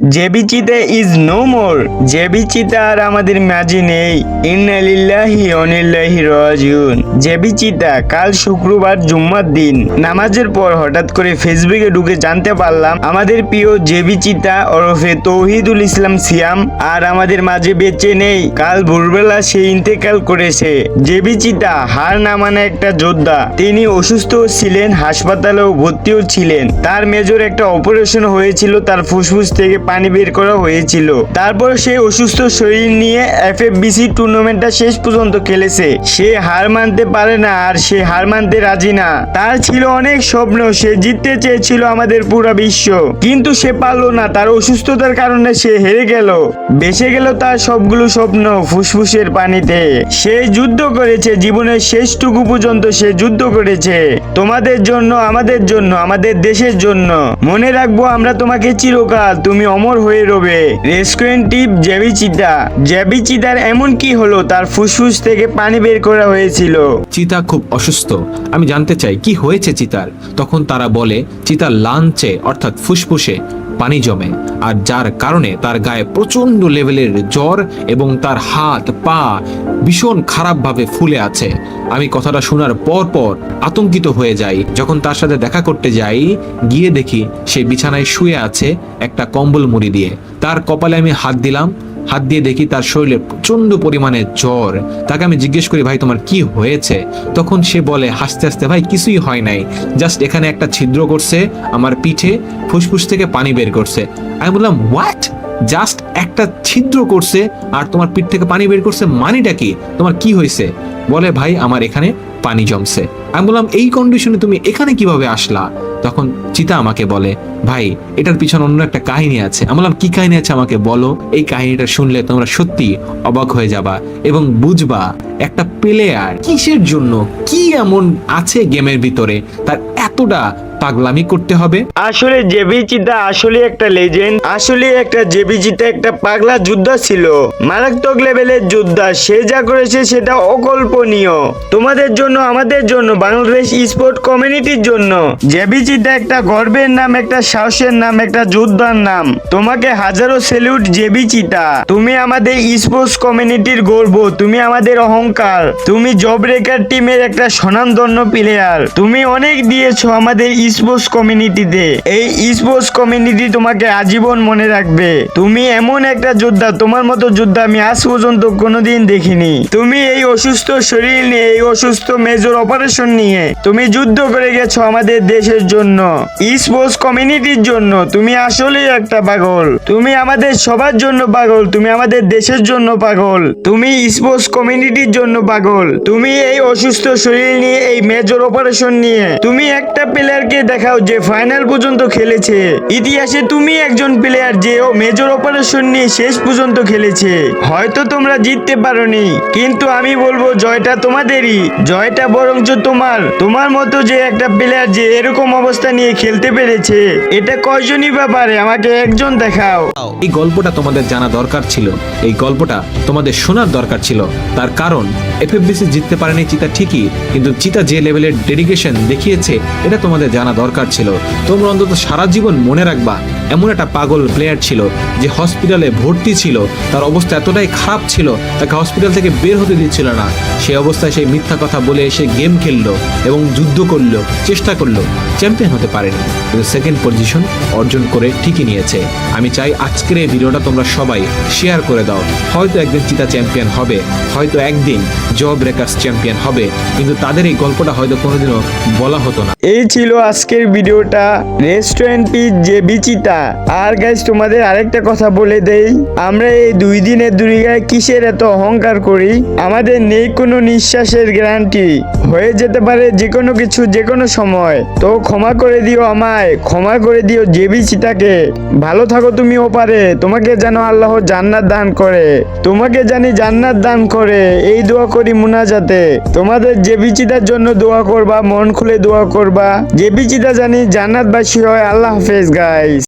JB চিতা is no more JB চিতা আর আমাদের মাঝে নেই। ইন্নালিল্লাহি অনিল্লাহি রাজিউন। জেবি চিতা কাল শুক্রবার জুম্মার দিন। নামাজের পর হঠাৎ করে ফেসবুকে ঢুকে জানতে পারলাম, আমাদের প্রিয় জেবি চিতা ওরফে তৌহিদুল ইসলাম সিয়াম আর আমাদের মাঝে বেঁচে নেই। কাল ভোরবেলা সে ইন্তেকাল করেছে। জেবি চিতা হার নামানো একটা যোদ্ধা। তিনি অসুস্থ ছিলেন, হাসপাতালেও ভর্তিও ছিলেন। তার মেজর একটা অপারেশন হয়েছিল, তার ফুসফুস থেকে পানি বের করা হয়েছিল। তারপর সে অসুস্থ শরীর নিয়ে এফএফবিসি টুর্নামেন্টটা শেষ পর্যন্ত খেলেছে। সে হার মানতে পারে না আর সে হার মানতে রাজি না। তার ছিল অনেক স্বপ্ন, সে জিততে চেয়েছিল আমাদের পুরো বিশ্ব। কিন্তু সে পারল না, তার অসুস্থতার কারণে সে হেরে গেল। বেঁচে গেল তার সবগুলো স্বপ্ন ফুসফুসের পানিতে। সে যুদ্ধ করেছে, জীবনের শেষটুকু পর্যন্ত সে যুদ্ধ করেছে। তোমাদের জন্য, আমাদের জন্য, আমাদের দেশের জন্য। মনে রাখব, আমরা তোমাকে চিরকাল, তুমি অমর হয়ে রবে। রেস্টুরেন্টটি জ্যাবিচিতা। জ্যাবিচিতার এমন কি হলো? তার ফুসফুস থেকে পানি বের করা হয়েছিল। চিতা খুব অসুস্থ। আমি জানতে চাই, কি হয়েছে চিতার? তখন তারা বলে, চিতার লাঞ্চে, অর্থাৎ ফুসফুসে পানি জমে আর যার কারণে তার গায়ে প্রচণ্ড লেভেলের জ্বর এবং তার হাত, পা ভীষণ খারাপভাবে ফুলে আছে। আমি কথাটা শোনার পর পর আতঙ্কিত হয়ে যাই। যখন তার সাথে দেখা করতে যাই, গিয়ে দেখি সে বিছানায় শুয়ে আছে একটা কম্বল মুড়ি দিয়ে। তার কপালে আমি হাত দিলাম হাত দিয়ে দেখি তার শরীরে প্রচণ্ড পরিমাণে জ্বর। তাকে আমি জিজ্ঞেস করি, ভাই, তোমার কি হয়েছে? তখন সে বলে, হাসতে হাসতে, ভাই, কিছুই হয় নাই। জাস্ট এখানে একটা ছিদ্র করছে আমার পিঠে, ফুসফুস থেকে পানি বের করছে। আমি বললাম হোয়াট জাস্ট একটা ছিদ্র করছে আর তোমার পিঠ থেকে পানি বের করছে মানিটা কি? তোমার কি হয়েছে? বলে, ভাই, আমার এখানে পানি জমছে। আমি বললাম, এই কন্ডিশনে তুমি এখানে কীভাবে আসলা? তখন চিতা আমাকে বলে, ভাই, এটার পিছনে অন্য একটা কাহিনী আছে। আমি বললাম, কি কাহিনী আছে আমাকে বলো? এই কাহিনীটা শুনলে তোমরা সত্যি অবাক হয়ে যাবা এবং বুঝবা একটা প্লেয়ার কিসের জন্য, কি এমন আছে গেমের ভিতরে, তার এতটা পাগলামি করতে হবে? আসলে জেবি চিতা আসলে একটা লেজেন্ড আসলে একটা জেবি চিতা একটা পাগলা যোদ্ধা ছিল। মারাত্মক লেভেলের যোদ্ধা, সে যা করেছে সেটা অকল্পনীয়। তোমাদের জন্য, আমাদের জন্য, বাংলাদেশ স্পোর্ট কমিউনিটির জন্য। জেবি চিতা একটা গর্বের নাম, একটা সাহসের নাম, একটা যোদ্ধার নাম। তোমাকে হাজারো সেলিউট জেবি চিতা। তুমি আমাদের স্পোর্টস কমিউনিটির গর্ব, তুমি আমাদের অহংকার। তুমি জব রেকার টিমের একটা স্বনামধন্য প্লেয়ার তুমি অনেক দিয়েছ আমাদের স্পোর্টস কমিউনিটিতে এই স্পোর্টস কমিউনিটি তোমাকে আজীবন মনে রাখবে। তুমি এমন একটা যোদ্ধা, তোমার মতো যোদ্ধা আমি আজ পর্যন্ত কোনোদিন দেখিনি। তুমি এই অসুস্থ শরীর নিয়ে, এই অসুস্থ মেজর অপারেশন নিয়ে, তুমি যুদ্ধ করে গেছো আমাদের দেশের জন্য। স্পোর্টস কমিউনিটির জন্য তুমি আসলেই একটা পাগল। তুমি আমাদের সবার জন্য পাগল, তুমি আমাদের দেশের জন্য পাগল। তুমি স্পোর্টস কমিউনিটির জন্য পাগল। তুমি এই অসুস্থ শরীর নিয়ে, এই মেজর অপারেশন নিয়ে, তুমি একটা প্লেয়ারকে দেখাও যে ফাইনাল পর্যন্ত খেলেছে। ইতিহাসে তুমি একজন প্লেয়ার যে ও মেজর অপারেশন নিয়ে শেষ পর্যন্ত খেলেছে। হয়তো তোমরা জিততে পারোনি, কিন্তু আমি বলব জয়টা তোমাদেরই। জয়টা বরঞ্চ তোমার। তোমার মতো যে একটা প্লেয়ার যে এরকম অবস্থা নিয়ে খেলতে পেরেছে, এটা কয়জনই বা পারে? আমাকে একজন দেখাও। এই গল্পটা তোমাদের জানা দরকার ছিল। এই গল্পটা তোমাদের শোনার দরকার ছিল। তার কারণ এফএফবিসি জিততে পারেনি চিতা ঠিকই, কিন্তু চিতা যে লেভেলের ডেডিকেশন দেখিয়েছে, এটা তোমাদের জানা দরকার ছিল। তোমরা অন্তত সারা জীবন মনে রাখবা এমন একটা পাগল প্লেয়ার ছিল যে হসপিটালে ভর্তি ছিল। তার অবস্থা এতটাই খারাপ ছিল, তাকে হসপিটাল থেকে বের হতে দিচ্ছিল না। সেই অবস্থায় সেই মিথ্যা কথা বলে এসে গেম খেললো এবং যুদ্ধ করল, চেষ্টা করল। চ্যাম্পিয়ন হতে পারেনি। কিন্তু সেকেন্ড পজিশন অর্জন করে ঠিকই নিয়েছে। আমি চাই আজকের এই ভিডিওটা তোমরা সবাই শেয়ার করে দাও। হয়তো একদিন চিতা চ্যাম্পিয়ন হবে, হয়তো একদিন জব ব্রেকার্স চ্যাম্পিয়ন হবে, কিন্তু তাদের এই গল্পটা হয়তো কোনোদিনও বলা হতো না। এই ছিল আজকের ভিডিওটা। রেস্টুরেন্টটি যে বিচিতা আর গাইজ তোমাদের আরেকটা কথা বলে দেই। আমরা এই দুই দিনের দুর্গায় কিসের এত অহংকার করি? আমাদের নেই কোনো নিঃশ্বাসের গ্যারান্টি হয়ে যেতে পারে যে কোনো কিছু যে কোনো সময়। তো ক্ষমা করে দিও আমায়, ক্ষমা করে দিও যে বিচিতাকে ভালো থাকো তুমি ওপারে, তোমাকে যেন আল্লাহ জান্নাত দান করে। তোমাকে জানি জান্নাত দান করে, এই দোয়া করি মুনাজাতে। তোমাদের যে বিচিতার জন্য দোয়া করবা, মন খুলে দোয়া করবা। যে বিচিতা জানি জান্নাতবাসী হয়, আল্লাহ হাফেজ গাইস